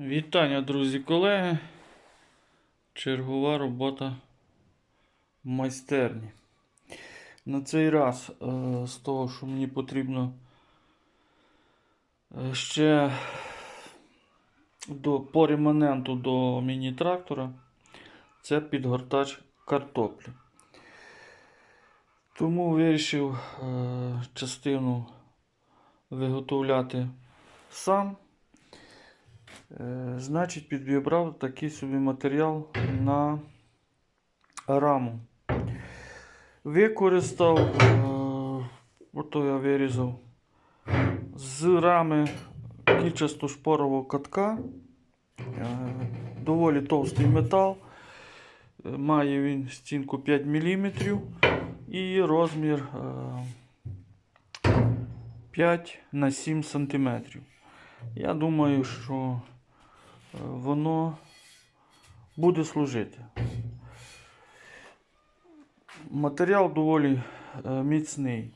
Вітання, друзі, колеги. Чергова робота в майстерні. На цей раз, е, з того, що мені потрібно е, ще до, по реманенту до міні-трактора, це підгортач картоплі. Тому вирішив е, частину виготовляти сам. Е, Значить, підібрав такий собі матеріал на раму. Використав, е, ото я вирізав з рами кільчасто-шпорового катка. Е, Доволі товстий метал. Має він стінку 5 мм і розмір е, 5 на 7 см. Я думаю, що воно буде служити. Матеріал доволі е, міцний.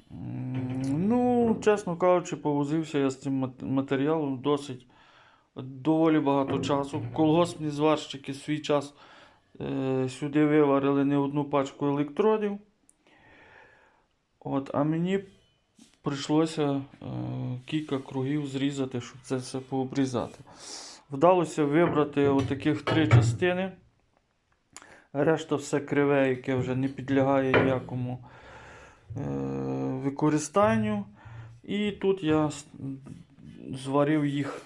Ну, чесно кажучи, повозився я з цим матеріалом досить доволі багато часу. Колгоспні зварщики свій час е, сюди виварили не одну пачку електродів. От, а мені прийшлося е, кілька кругів зрізати, щоб це все пообрізати. Вдалося вибрати отаких три частини. Решта все криве, яке вже не підлягає ніякому е, використанню. І тут я зварив їх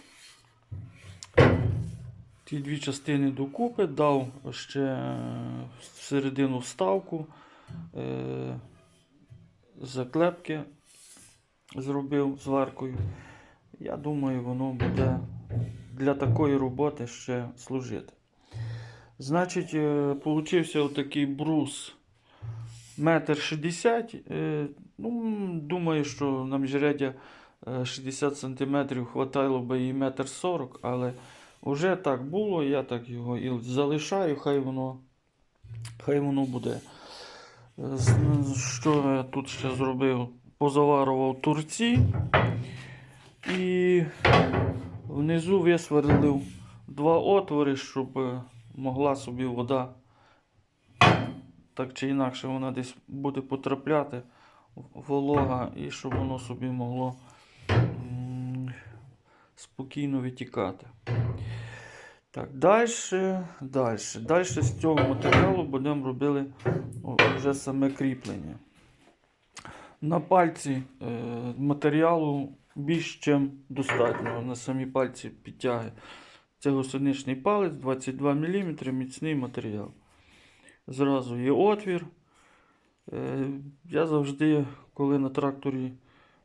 ті дві частини докупи, дав ще е, всередину вставку, е, заклепки зробив зваркою. Я думаю, воно буде для такої роботи ще служити. Значить, е, получився отакий брус метр шістдесят. Е, Ну, думаю, що на міжряддя е, 60 см хватало би і метр сорок, але вже так було, я так його і залишаю, хай воно, хай воно буде. Що я тут ще зробив? Позаварував турці і внизу висверлив два отвори, щоб е, могла собі вода, так чи інакше, вона десь буде потрапляти волога, і щоб воно собі могло спокійно витікати. Так, далі, далі. Далі з цього матеріалу будемо робити вже саме кріплення. На пальці е, матеріалу більш ніж достатньо. На самі пальці підтяги. Це гусеничний палець 22 мм, міцний матеріал. Зразу є отвір. Е, я завжди, коли на тракторі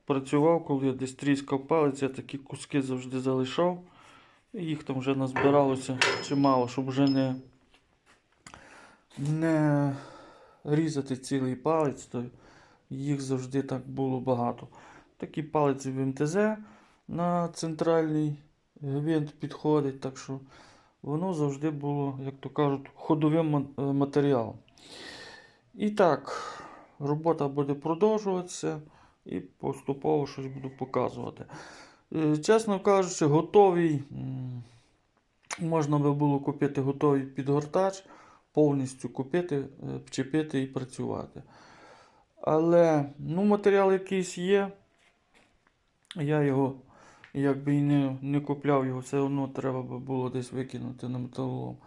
працював, коли я десь тріскав палець, я такі куски завжди залишав. Їх там вже назбиралося чимало, щоб вже не, не різати цілий палець, то їх завжди так було багато. Такий палець в МТЗ на центральний гвинт підходить, так що воно завжди було, як то кажуть, ходовим е, матеріалом. І так, робота буде продовжуватися і поступово щось буду показувати. Е, Чесно кажучи, готовий. Можна би було купити готовий підгортач, повністю купити, е, вчепити і працювати. Але ну, матеріал якийсь є. Я його якби і не, не купляв його, все одно треба було десь викинути на металолом.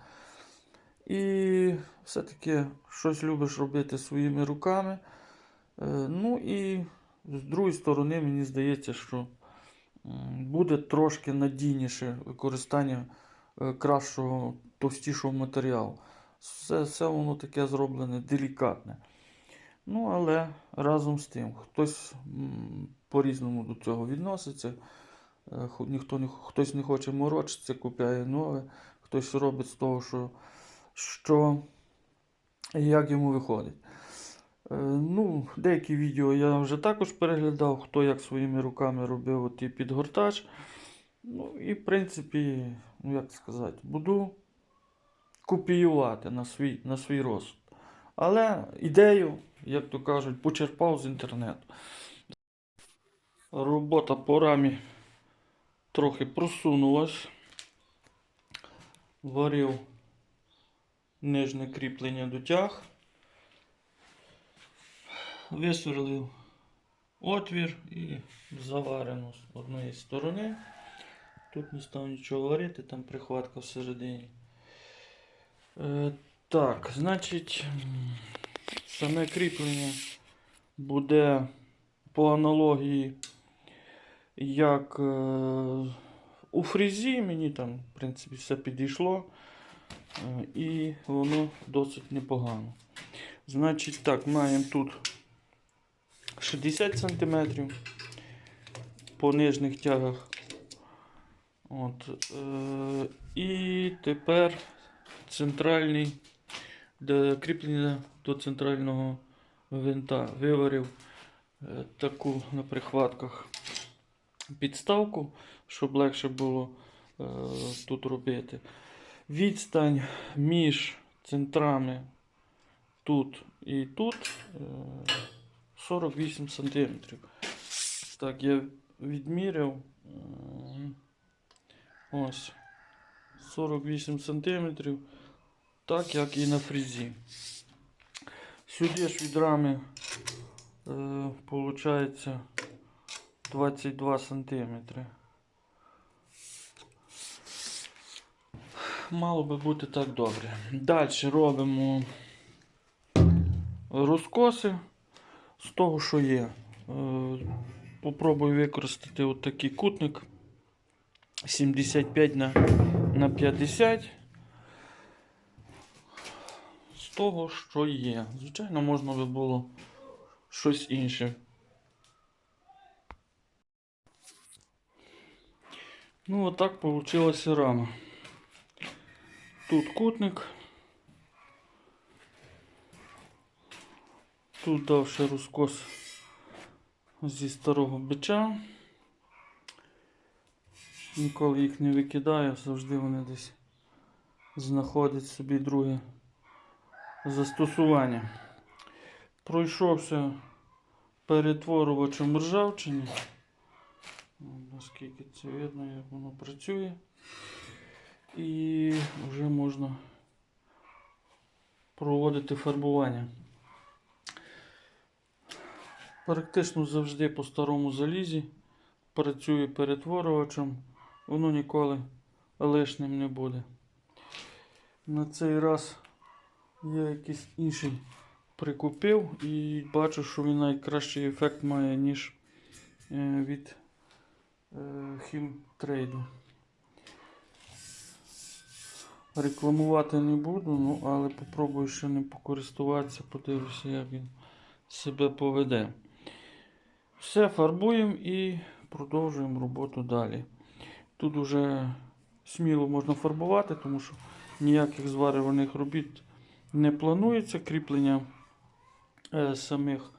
І все-таки щось любиш робити своїми руками. Е, Ну і з другої сторони, мені здається, що буде трошки надійніше використання е, кращого, товстішого матеріалу. Все, все воно таке зроблене делікатне. Ну, але разом з тим, хтось по-різному до цього відноситься. Е, Ніхто хтось не хоче морочитися, купляє нове, хтось робить з того, що, що і як йому виходить. Е, Ну, деякі відео я вже також переглядав, хто як своїми руками робив от і підгортач. Ну, і в принципі, ну як сказати, буду копіювати на свій, на свій розсуд. Але ідею, як то кажуть, почерпав з інтернету. Робота по рамі трохи просунулась. варив нижнє кріплення до тяг, висверлив отвір і заварено з одної сторони. Тут не став нічого варити, там прихватка всередині. Е, так, значить, саме кріплення буде по аналогії, як е, у фрезі, мені там, в принципі, все підійшло. Е, і воно досить непогано. Значить, так, маємо тут 60 см по нижніх тягах. От, е, і тепер центральний для кріплення до центрального винта виварив е, таку на прихватках підставку, щоб легше було е, тут робити. Відстань між центрами тут і тут е, 48 см. Так, я відміряв. е, Ось. 48 см. Так як і на фрезі. Сюди ж від рами е, виходить 22 см. Мало би бути так добре. Далі робимо розкоси з того, що є. Е, Попробую використати от кутник 75 на, на 50 з того, що є. Звичайно, можна би було щось інше. Ну, отак получилася рама. Тут кутник. Тут дав ще розкос зі старого бича. Ніколи їх не викидаю, завжди вони десь знаходять собі друге застосування. Пройшовся перетворювачем ржавчини. От Наскільки це видно, як воно працює. І вже можна проводити фарбування. Практично завжди по старому залізі працює перетворювачем, воно ніколи лишним не буде. На цей раз я якийсь інший прикупив і бачу, що він найкращий ефект має, ніж е, від хімтрейду. Рекламувати не буду, ну, але попробую ще не покористуватися, подивлюся, як він себе поведе. Все, фарбуємо і продовжуємо роботу далі. Тут вже сміло можна фарбувати, тому що ніяких зварюваних робіт не планується. Кріплення е, самих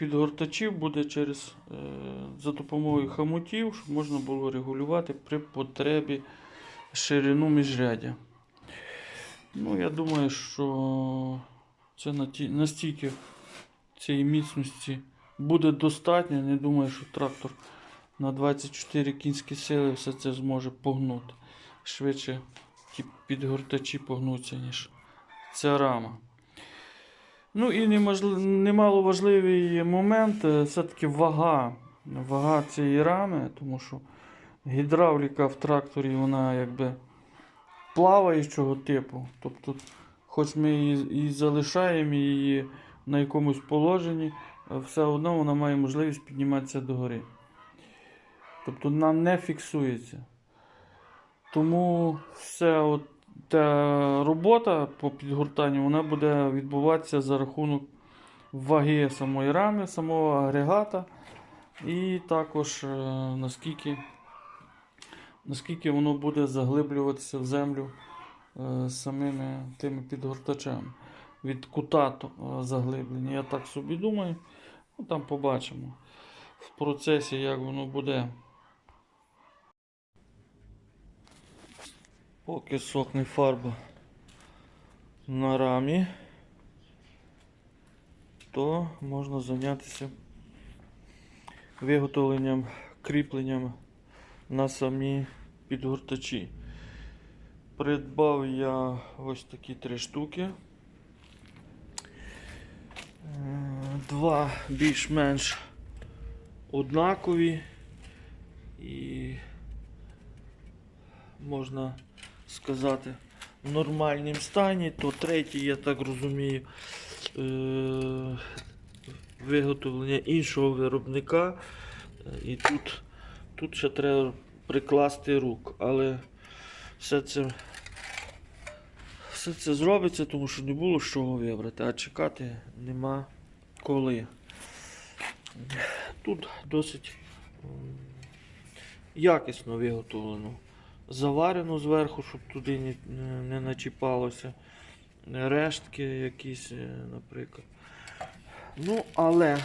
підгортачів буде через, е, за допомогою хамутів, щоб можна було регулювати при потребі ширину міжрядя. Ну, я думаю, що це настільки цієї міцності буде достатньо. Не думаю, що трактор на 24 кінські сили все це зможе погнути. Швидше ті підгортачі погнуться, ніж ця рама. Ну і немало важливий момент е, все-таки вага. Вага цієї рами, тому що гідравліка в тракторі вона якби плаваючого типу. Тобто, хоч ми її і залишаємо її на якомусь положенні, е, все одно вона має можливість підніматися догори. Тобто вона не фіксується. Тому все от та робота по підгортанню вона буде відбуватися за рахунок ваги самої рами, самого агрегата. І також е, наскільки, наскільки воно буде заглиблюватися в землю е, самими тими підгортачами. Від кута е, заглиблення. Я так собі думаю. Ну, там побачимо в процесі, як воно буде. Поки сохне фарба на рамі, то можна зайнятися виготовленням кріпленням на самі підгортачі. Придбав я ось такі три штуки. Два більш-менш однакові і можна сказати в нормальному стані, то третій, я так розумію, е- виготовлення іншого виробника. І тут, тут ще треба прикласти рук, але все це, все це зробиться, тому що не було з чого вибрати, а чекати нема коли. Тут досить якісно виготовлено. Заварено зверху, щоб туди не, начіпалося. Рештки якісь, е, наприклад. Ну, але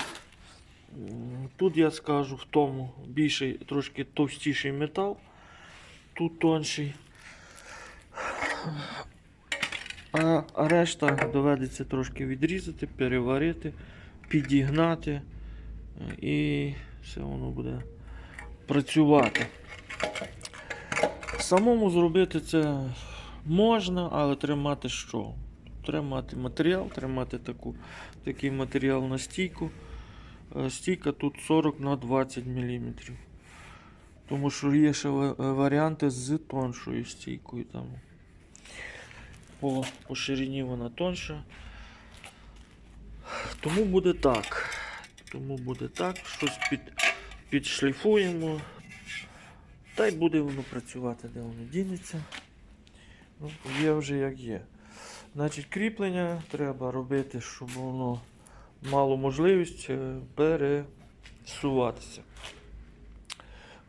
тут я скажу в тому більший, трошки товстіший метал, тут тонший. А а решта доведеться трошки відрізати, переварити, підігнати е, і все воно буде працювати. Самому зробити це можна, але треба мати що? Треба мати матеріал, треба мати таку, такий матеріал на стійку. Е, Стійка тут 40 на 20 мм. Тому що є ще варіанти з тоншою стійкою. Там. По, по ширині вона тонша. Тому буде так. Тому буде так. Щось під, підшліфуємо. Та й буде воно працювати, де воно дінеться. Ну, є вже як є. Значить, кріплення треба робити, щоб воно мало можливість е, пересуватися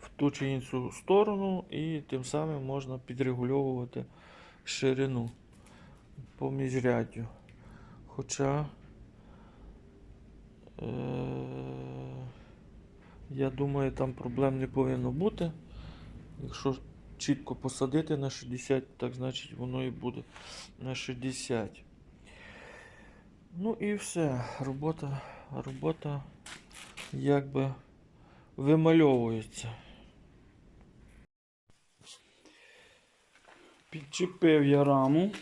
в ту чи іншу сторону, і тим самим можна підрегульовувати ширину по міжряддю. Хоча е- я думаю, там проблем не повинно бути. Якщо чітко посадити на 60, так значить воно і буде на 60. Ну і все. Робота, робота якби вимальовується. Підчепив я раму.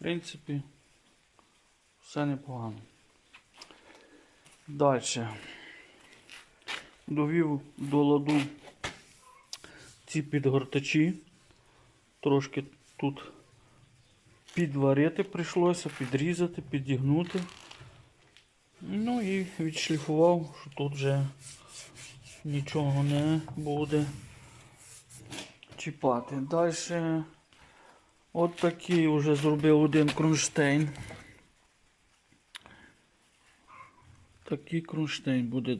В принципі, все непогано. Далі. Довів до ладу ці підгортачі. Трошки тут підварити прийшлося, підрізати, підігнути. Ну і відшліфував, що тут вже нічого не буде чіпати. Далі от такий вже зробив один кронштейн. Такий кронштейн буде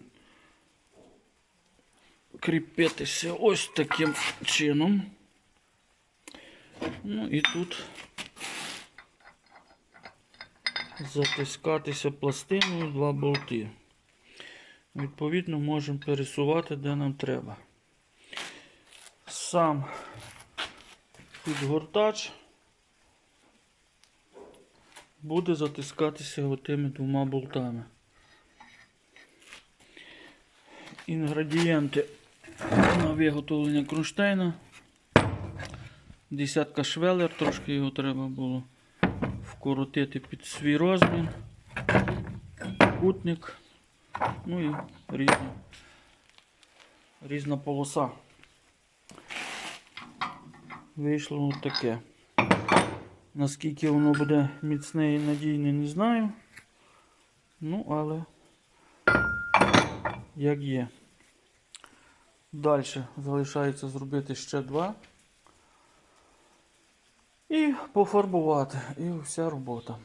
кріпитися ось таким чином. Ну і тут затискатися пластиною два болти. Відповідно, можемо пересувати де нам треба. Сам підгортач буде затискатися отими двома болтами. Інгредієнти на виготовлення кронштейна. Десятка швелер, трошки його треба було вкоротити під свій розмір, кутник, ну і різна, різна полоса. Вийшло от таке. Наскільки воно буде міцне і надійне, не знаю. Ну, але як є. Далі залишається зробити ще два. І пофарбувати. І вся робота.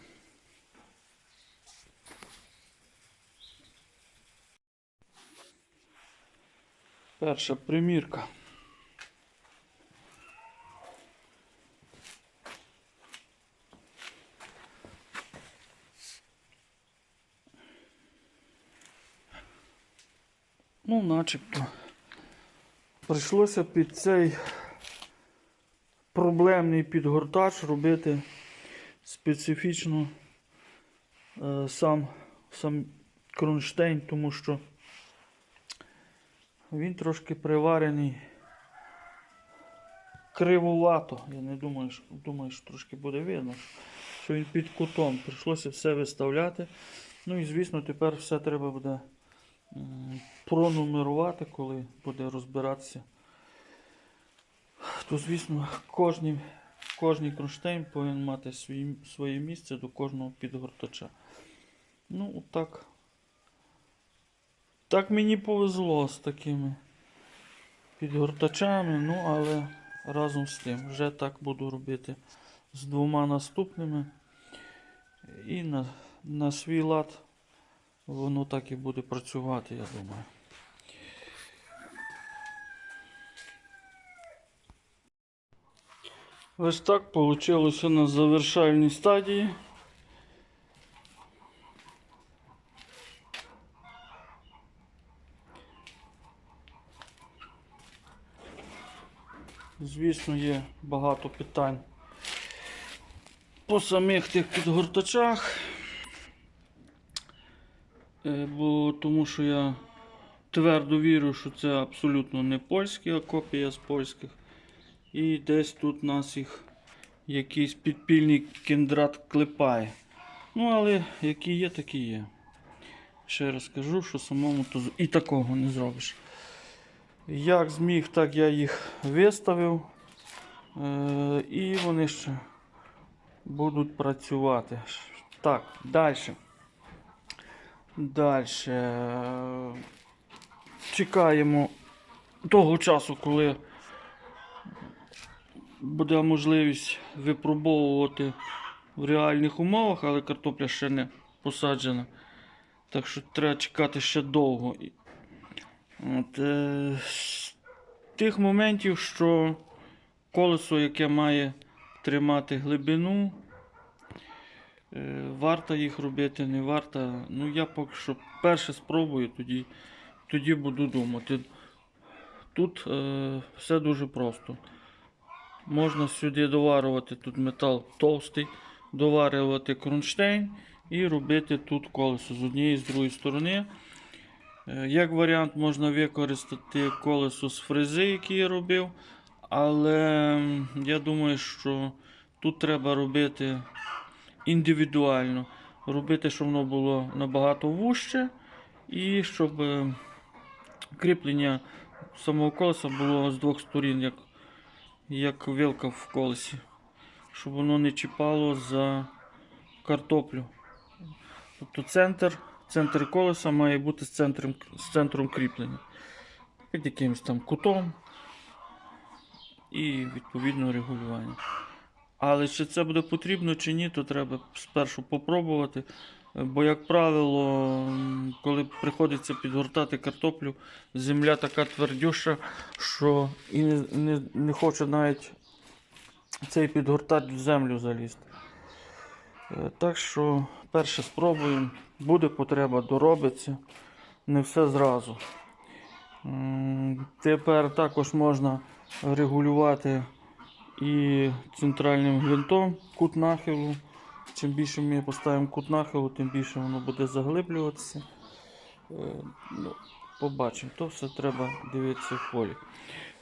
Перша примірка. Ну, начебто. Прийшлося під цей проблемний підгортач робити специфічно е, сам, сам кронштейн, тому що він трошки приварений кривувато. Я не думаю, що, думаю, що трошки буде видно, що він під кутом. Прийшлося все виставляти. Ну і звісно, тепер все треба буде пронумерувати, коли буде розбиратися. То, звісно, кожний, кожний кронштейн повинен мати свій, своє місце до кожного підгортача. Ну, так. Так мені повезло з такими підгортачами, ну але разом з тим вже так буду робити з двома наступними. І на, на свій лад воно так і буде працювати, я думаю. Ось так вийшло на завершальній стадії. Звісно, є багато питань по самих тих підгортачах. Е, Бо тому що я твердо вірю, що це абсолютно не польські, а копія з польських. І десь тут нас їх якийсь підпільний кіндрат клепає. Ну, але які є, такі є. Ще раз кажу, що самому то і такого не зробиш. Як зміг, так я їх виставив. Е, і вони ще будуть працювати. Так, далі. Далі. Чекаємо того часу, коли буде можливість випробовувати в реальних умовах, але картопля ще не посаджена. Так що треба чекати ще довго. От, е, з тих моментів, що колесо, яке має тримати глибину, варто їх робити, не варто. Ну, я поки що перше спробую, тоді, тоді буду думати. Тут е, все дуже просто. Можна сюди доварювати тут метал товстий, доварювати кронштейн і робити тут колесо з однієї і з другої сторони. Е, Як варіант, можна використати колесо з фрези, який я робив. Але я думаю, що тут треба робити індивідуально. Робити, щоб воно було набагато вужче, і щоб е, кріплення самого колеса було з двох сторін, як, як вилка в колесі. Щоб воно не чіпало за картоплю. Тобто центр, центр колеса має бути з центром, з центром кріплення. Під якимось там кутом і відповідно регулювання. Але чи це буде потрібно чи ні, то треба спершу попробувати. Бо, як правило, коли приходиться підгортати картоплю, земля така твердюща, що і не, не, не хоче навіть цей підгортач в землю залізти. Е, Так що перше спробуємо. Буде потреба, доробиться. Не все зразу. Тепер також можна регулювати і центральним гвинтом кут нахилу. Чим більше ми поставимо кут нахилу, тим більше воно буде заглиблюватися. Е, Ну, побачимо, то все треба дивитися в полі.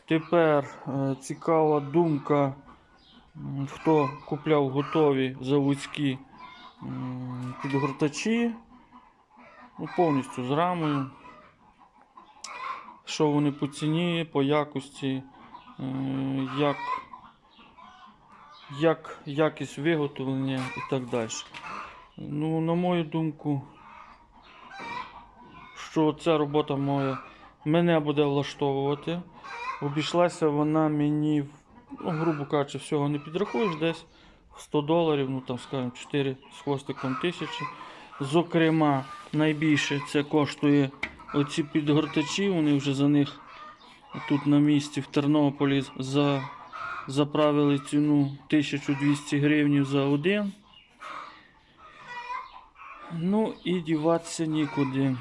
Тепер е, цікава думка, хто купляв готові заводські підгортачі ну, повністю з рамою. Що вони по ціні, по якості, е, як, як якість виготовлення і так далі. Ну, на мою думку, що ця робота моя мене буде влаштовувати. Обійшлася вона мені, ну, грубо кажучи, всього не підрахуєш десь 100 доларів, ну там, скажімо, 4 з хвостиком тисячі. Зокрема, найбільше це коштує оці підгортачі, вони вже за них тут на місці в Тернополі за, заправили ціну 1200 гривень за один. Ну і діватися нікуди.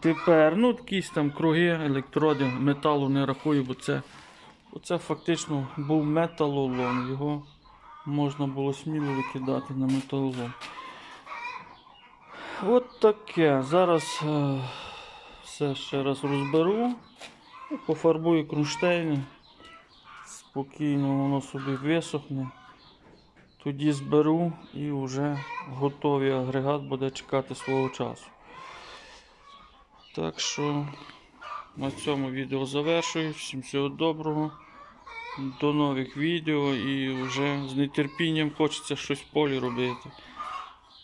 Тепер, ну, якісь там круги, електроди, металу не рахую, бо це, бо це фактично був металолом. Його можна було сміло викидати на металолом. От таке. Зараз е, Все ще раз розберу. Пофарбую кронштейни. Спокійно воно собі висохне. Тоді зберу і вже готовий агрегат буде чекати свого часу. Так що на цьому відео завершую. Всім всього доброго. До нових відео і вже з нетерпінням хочеться щось в полі робити.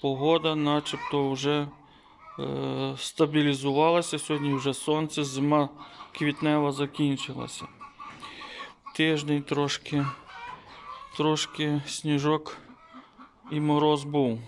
Погода начебто вже е, стабілізувалася. Сьогодні вже сонце, зима квітнева закінчилася. Тиждень трошки, трошки сніжок і мороз був.